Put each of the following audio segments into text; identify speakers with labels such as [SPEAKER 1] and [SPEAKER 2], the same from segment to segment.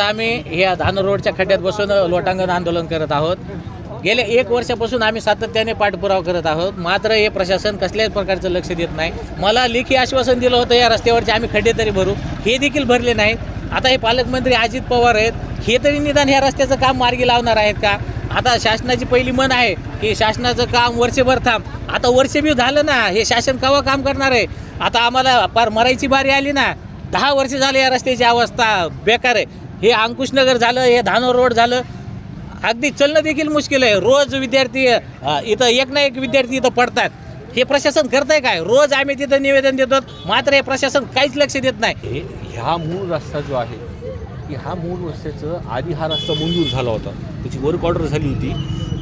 [SPEAKER 1] आता आम्ही या धान रोडच्या खड्ड्यात बसून लोटांगण आंदोलन करत आहोत. गेले एक वर्षापासून आम्ही सातत्याने पाठपुरावा करत आहोत. मात्र हे प्रशासन कसल्याच प्रकारचं लक्ष देत नाही. मला लेखी आश्वासन दिलं होतं या रस्त्यावरचे आम्ही खड्डे तरी भरू. हे देखील भरले नाहीत आता हे पालकमंत्री अजित पवार आहेत. हे तरी निदान ह्या रस्त्याचं काम मार्गी लावणार आहेत का? आता शासनाची पहिली मन आहे की शासनाचं काम वर्षभर थांब. आता वर्ष झालं ना हे शासन केव्हा काम करणार आहे? आता आम्हाला पार मरायची बारी आली ना. दहा वर्ष झाले या रस्त्याची अवस्था बेकार आहे. हे अंकुशनगर झालं हे धानोर रोड झालं. अगदी चलणं देखील मुश्किल आहे. रोज विद्यार्थी इथं एक ना एक विद्यार्थी इथं पडतात. हे प्रशासन करतंय काय? रोज आम्ही तिथं निवेदन देतो मात्र हे प्रशासन काहीच लक्ष देत नाही.
[SPEAKER 2] ह्या मूळ रस्ता जो आहे की हा मूळ रस्त्याचं आधी हा रस्ता मंजूर झाला होता. त्याची वर्क ऑर्डर झाली होती.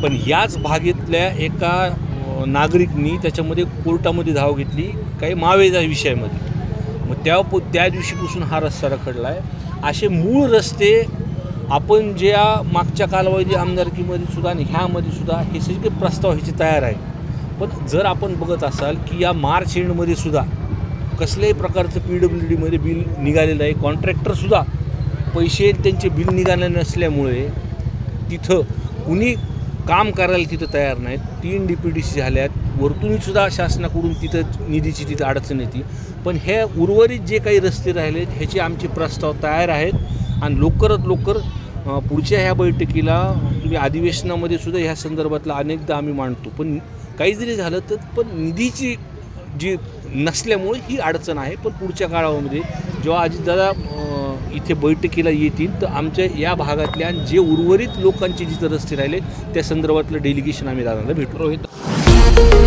[SPEAKER 2] पण याच भागेतल्या एका नागरिकनी त्याच्यामध्ये कोर्टामध्ये धाव घेतली काही मावेजा विषयामध्ये. मग त्या त्या दिवशीपासून हा रस्ता रखडला आहे असे मूळ रस्ते आपण ज्या मागच्या कालावधी आमदारकीमध्ये सुद्धा आणि ह्यामध्ये सुद्धा हे सगळे प्रस्ताव ह्याचे तयार आहे पण जर आपण बघत असाल की या मार्च एंडमध्ये सुद्धा कसल्याही प्रकारचं पी डब्ल्यू डीमध्ये बिल निघालेलं आहे. कॉन्ट्रॅक्टरसुद्धा पैसे त्यांचे बिल निघाले नसल्यामुळे तिथं कुणी काम करायला तिथं तयार नाहीत. तीन डी पी डी सी झाल्यात. वरतूनसुद्धा शासनाकडून तिथं निधीची तिथं अडचण येते. पण हे उर्वरित जे काही रस्ते राहिलेत ह्याचे आमचे प्रस्ताव तयार आहेत. आणि लवकरात लवकर पुढच्या ह्या बैठकीला तुम्ही अधिवेशनामध्ये सुद्धा ह्या संदर्भातला अनेकदा आम्ही मांडतो. पण काही जरी झालं तर पण निधीची जी नसल्यामुळे ही अडचण आहे. पण पुढच्या काळामध्ये जेव्हा अजितदादा इथे बैठकीला येतील तर आमच्या या भागातल्या जे उर्वरित लोकांचे जिथं रस्ते राहिले त्या संदर्भातलं डेलिगेशन आम्ही दादांना भेटू.
[SPEAKER 3] रोहित